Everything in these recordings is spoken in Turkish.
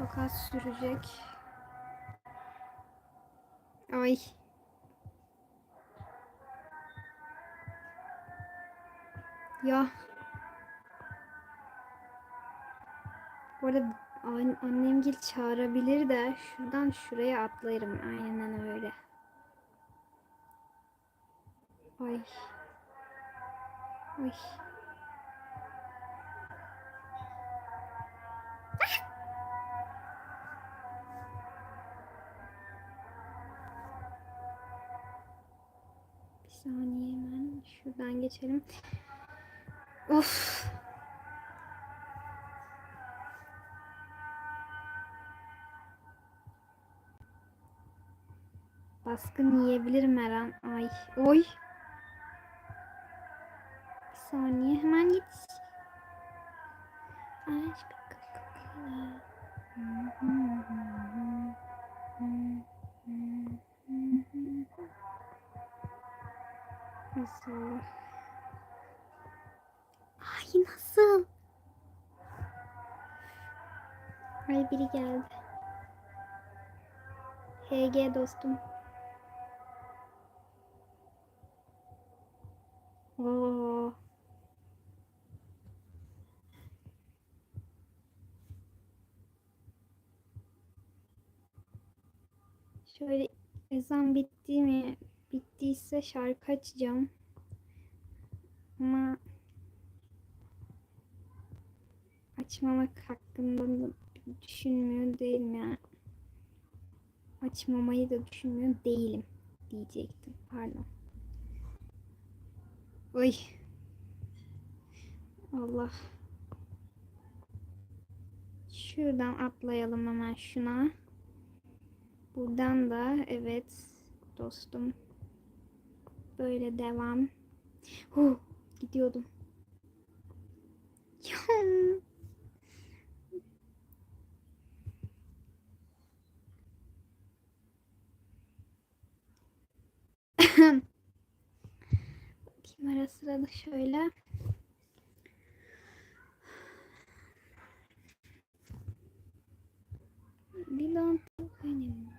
Çok az sürecek. Ay. Ya. Bu arada an annem gel çağırabilir de şuradan şuraya atlarım. Aynen öyle. Ay. Ay. Geçelim. Of. Baskın yiyebilirim her an. Ay. Oy. Bir saniye hemen git. Coca-Cola. Nasıl? Ay nasıl? Ay biri geldi. HG dostum. Oo. Şöyle ezan bitti mi? Bittiyse şarkı açacağım. Ama açmamak hakkında da düşünmüyor değilim yani. Açmamayı da düşünmüyor değilim diyecektim. Pardon. Oy. Allah. Şuradan atlayalım hemen şuna. Buradan da evet dostum. Böyle devam. Huh, gidiyordum. Ya. Bakayım ara sıra da şöyle. Dilan benim.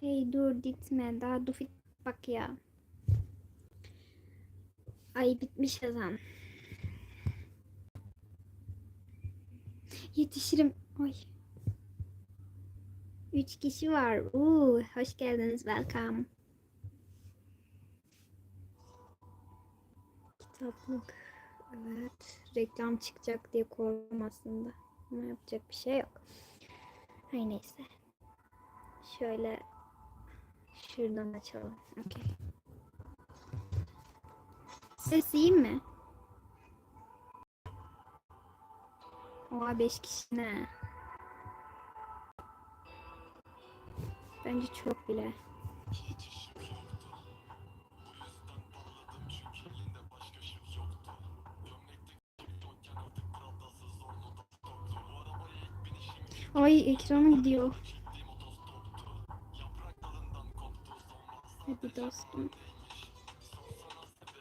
Hey dur gitme daha dufit bak ya. Ay bitmiş ezan. Yetişirim. Ay. Üç kişi var. Uuu, hoş geldiniz. Welcome. Kitaplık. Evet. Reklam çıkacak diye korktum aslında. Ama yapacak bir şey yok. Her neyse. Şöyle şuradan açalım. Okey. Ses iyi mi? Oha 5 kişi ne? Bence çok bile. Ay ekranı gidiyor. Hadi dostum.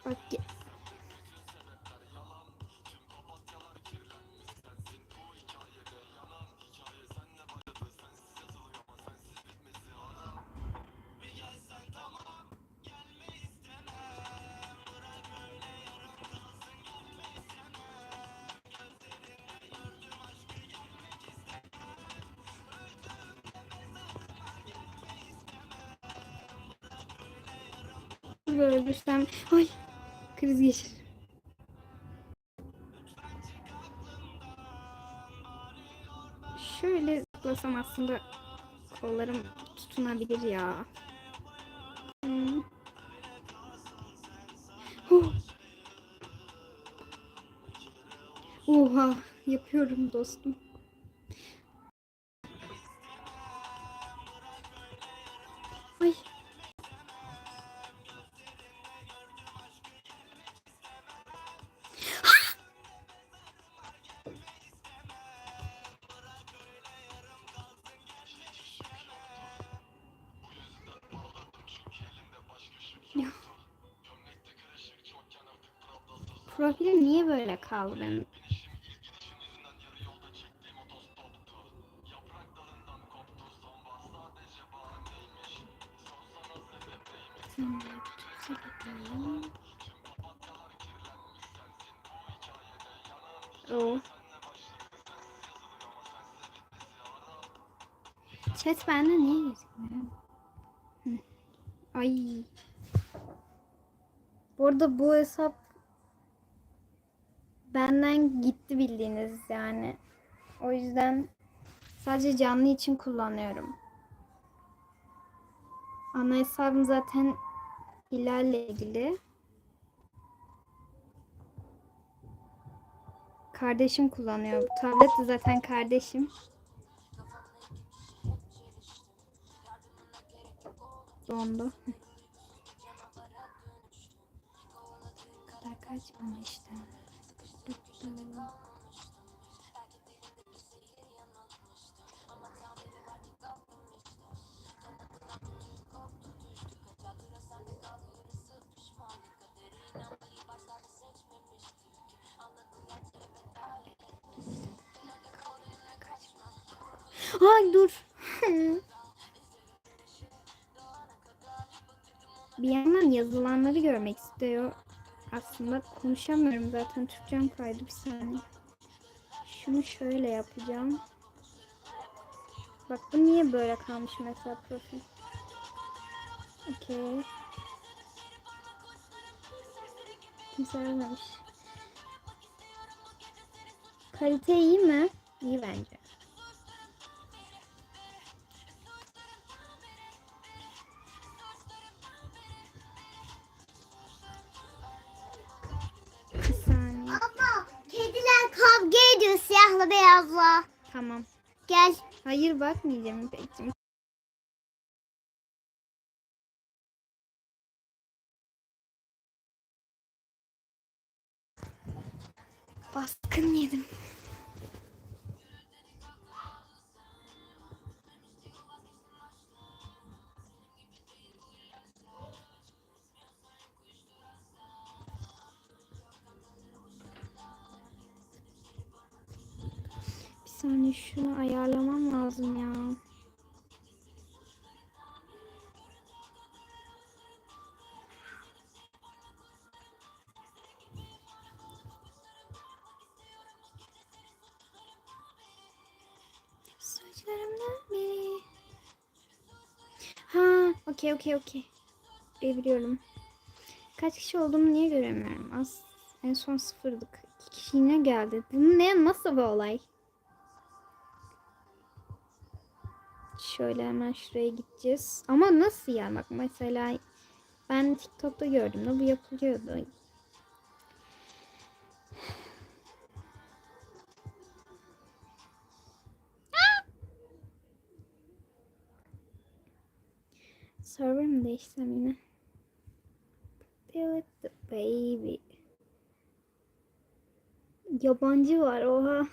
Bak böyle ölürsem ay kriz geçiririm. Şöyle zıplasam aslında kollarım tutunabilir ya. Hmm. Huh. Oha yapıyorum dostum. Profilim niye böyle kaldı benim? Oh. Chat bende niye gözükmüyor? Ay. Bu arada bu hesap benden gitti bildiğiniz yani. O yüzden sadece canlı için kullanıyorum. Ana hesabım zaten Hilal'le ilgili. Kardeşim kullanıyor. Bu tablet de zaten kardeşim. Dondu. kadar kaçmamıştım. Ay dur. Bir yandan yazılanları görmek istiyor. Aslında konuşamıyorum zaten Türkçem kaydı bir saniye. Şunu şöyle yapacağım. Bak bu niye böyle kalmış mesela profil. Okey. Kimse ölmemiş. Kalite iyi mi? İyi bence. Ediyor siyahla beyazla. Tamam. Gel. Hayır bakmayacağım İpek'cim. Baskın yedim. Okey okey okey. Biliyorum. Kaç kişi olduğumu niye göremiyorum? Az en son sıfırdık. İki kişi yine geldi. Bu ne? Nasıl bir olay? Şöyle hemen şuraya gideceğiz. Ama nasıl ya? Bak mesela ben TikTok'ta gördüm de bu yapılıyordu. Yabancı var oha.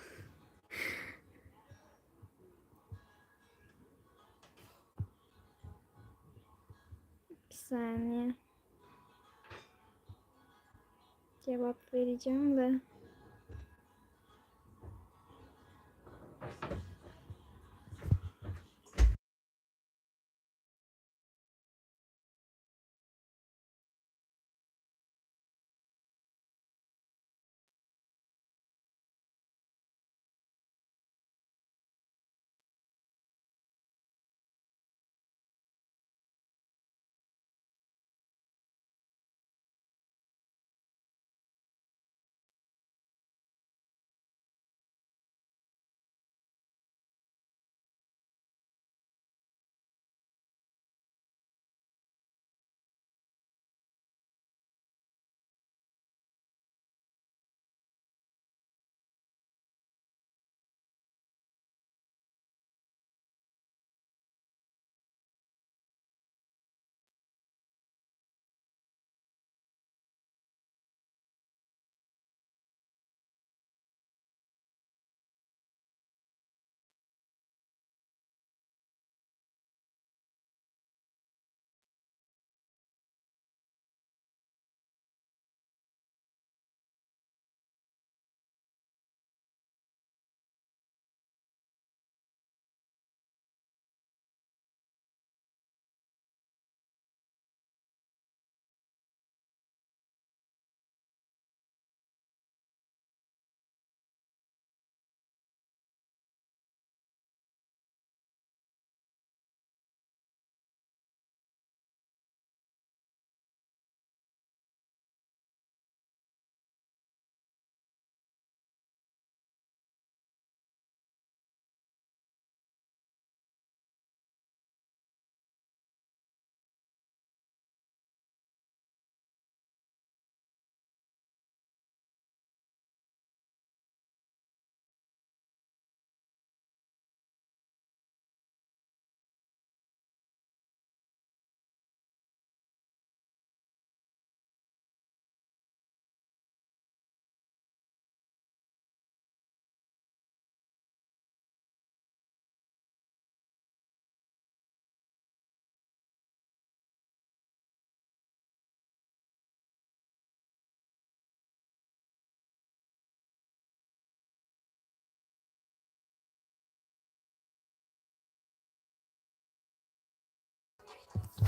Bir saniye. Cevap vereceğim de.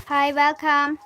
Hi, welcome.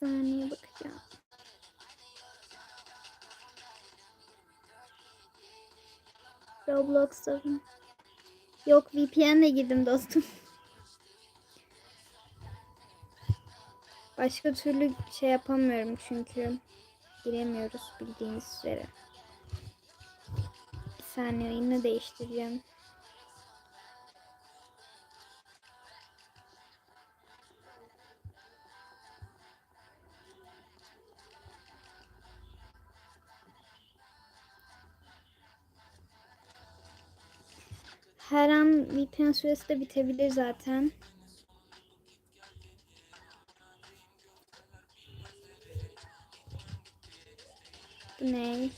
Saniye bakacağım. Roblox'ta mı? Yok VPN'le girdim dostum. Başka türlü şey yapamıyorum çünkü giremiyoruz bildiğiniz üzere. Bir saniye yine değiştireceğim. Her an VPN süresi de bitebilir zaten. Ne?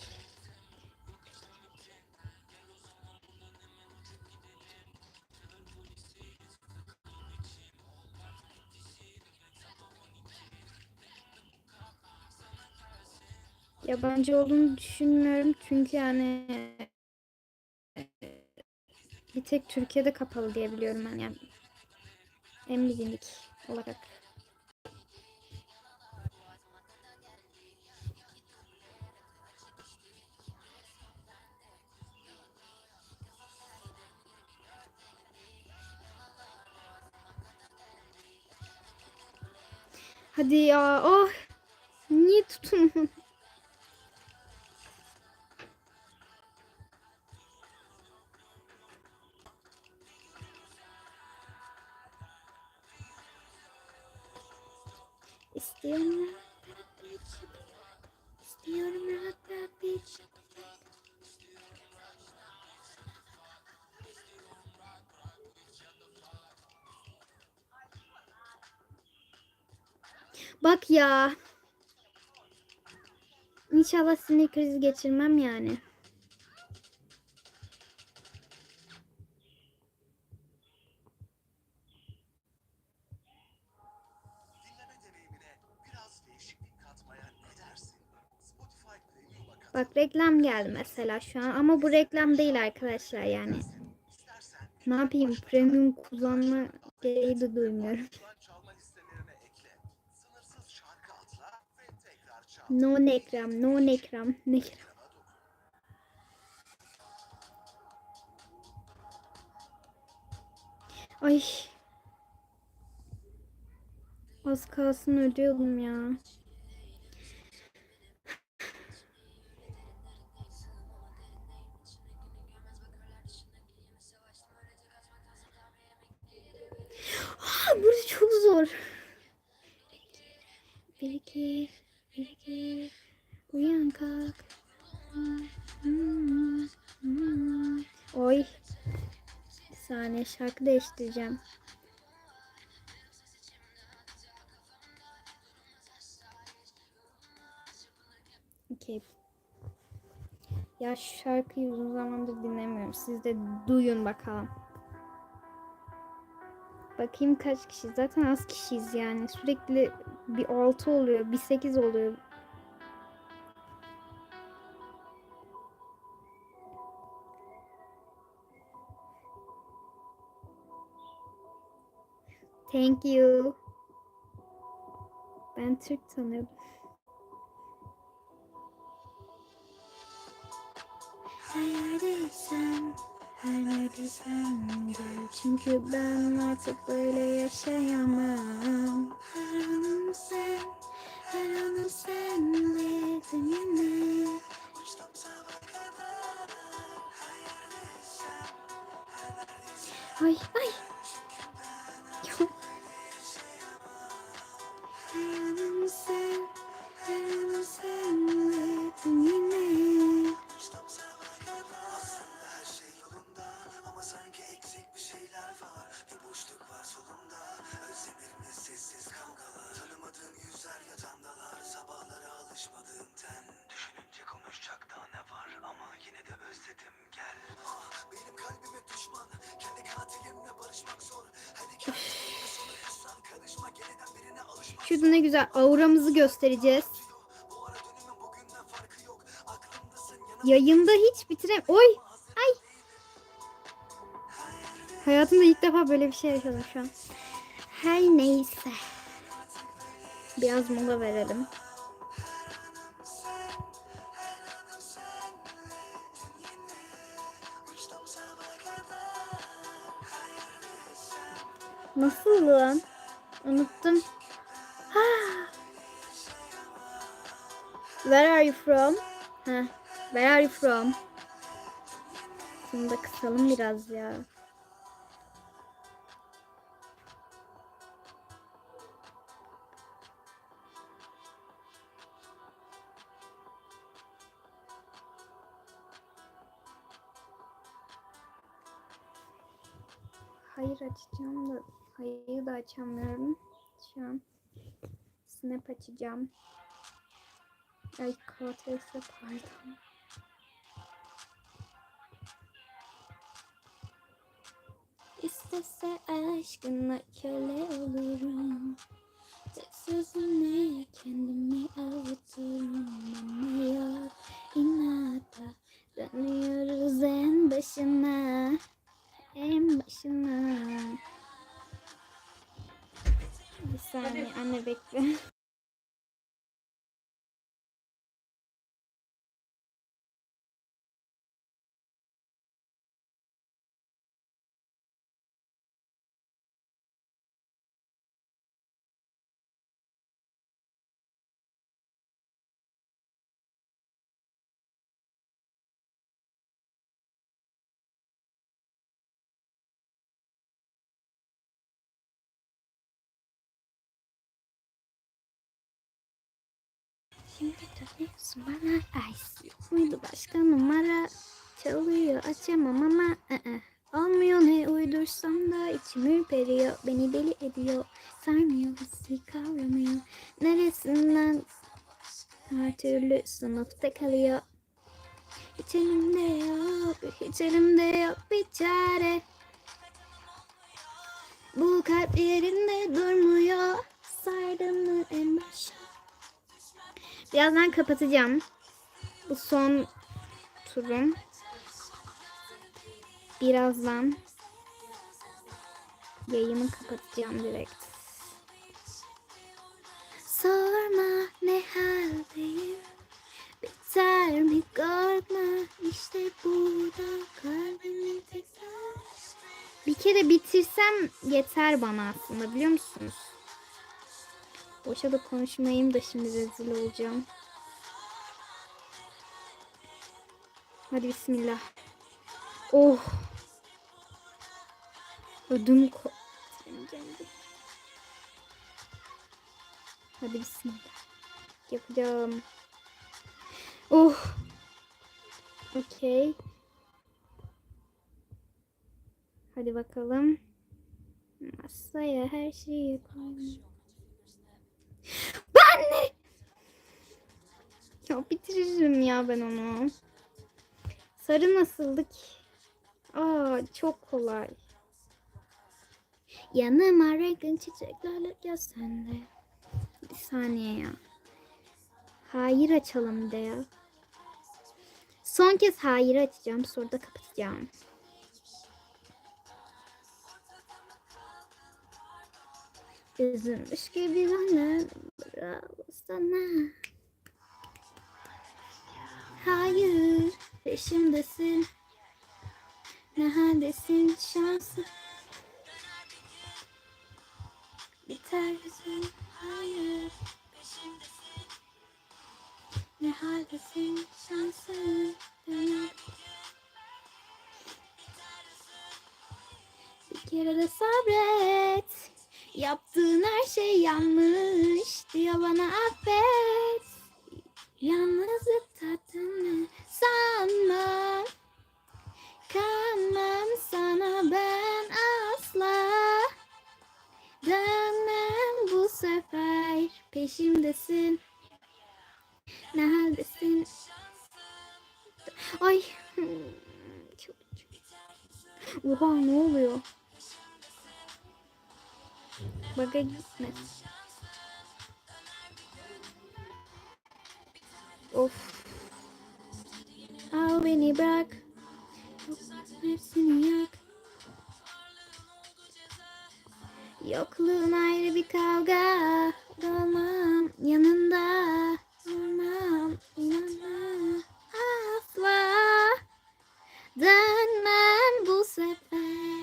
Yabancı olduğunu düşünmüyorum çünkü yani bir tek Türkiye'de kapalı diye biliyorum ben yani. En bilindik olarak. Hadi ya. Oh. Niye tutun? Ya. İnşallah sinir krizi geçirmem yani. Bak reklam geldi mesela şu an ama bu reklam değil arkadaşlar yani. Ne yapayım premium kullanma gereği de duymuyorum. Tekrar çal. No nekram, no nekram, nekram. Ekrana dokun. Ay. Az kalsın ölüyordum ya. Aa, burası çok zor. Bir iki, şarkı değiştireceğim. Okey. Ya şarkıyı uzun zamandır dinlemiyorum. Siz de duyun bakalım. Bakayım kaç kişi. Zaten az kişiyiz yani. Sürekli bir 6 oluyor, bir 8 oluyor. Thank you. Ben Türk sanıyordum. Her yerdeysen, her neredeysen gel. Çünkü ben artık böyle yaşayamam. Her anım sen, her anım senle seninle. Ay ay. Şurada ne güzel auramızı göstereceğiz. Yayında hiç bitirem... Oy! Ay! Hayatımda ilk defa böyle bir şey yaşadım şu an. Her neyse. Biraz mola verelim. Nasıl lan? Unuttum. Where are you from? Ha. Where are you from? Şunu da kısalım biraz ya. Hayır açacağım da hayır da açamıyorum. Şu an snap açacağım. Ay KTS pardon. İstese aşkına köle olurum. Tek sözüne kendimi avuturum. Yok inata dönüyoruz en başına. En başına. Bir saniye anne bekle. Şimdi dönüyorsun bana Yok muydu başka? Numara Çalıyor. Açamam ama ı-ı. Olmuyor ne uydursam da içim ürperiyor Beni deli ediyor. Sarmıyor hissi kavramıyor. Neresinden Her türlü sınıfta kalıyor. Hiç elimde yok Hiç elimde yok bir çare. Bu kalp yerinde durmuyor. Sardım mı en başa Birazdan kapatacağım. Bu son turum. Birazdan yayını kapatacağım direkt. Sorma ne haldeyim Biter mi korkma işte burada kalbimin tekrar Bir kere bitirsem yeter bana aslında biliyor musunuz? Boşa da konuşmayayım da şimdi rezil olacağım. Hadi bismillah. Oh. Ödüm ko... Hadi bismillah. Yapacağım. Oh. Okey. Hadi bakalım. Masaya her şeyi koyayım. Ben ne? Ya bitiririm ya ben onu. Sarı nasıldı ki? Aa çok kolay. Yanıma renkli çiçeklerle gel sen de. Bir saniye ya. Hayır açalım de ya. Son kez hayır açacağım. Sonra da kapatacağım. Üzülmüş gibi bana bravo sana. Hayır peşimdesin. Ne haldesin şansı. Biter yüzün hayır peşimdesin. Ne haldesin şansı. Döner. Bir kere de sabret. Yaptığın her şey yanlış diyor bana affet. Yalnızlık tattığını sanma. Kanmam sana ben asla. Dönmem bu sefer peşimdesin. Ne haldesin? Ay. Çok... Oha ne oluyor? Baga gitme. Of. Al beni bırak. Hepsini yak. Yokluğun ayrı bir kavga. Olmam yanında. Olmam yanında. Asla. Dönmem bu sefer.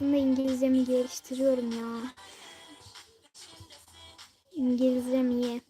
Aslında İngilizcemi geliştiriyorum ya. İngilizcem iyi.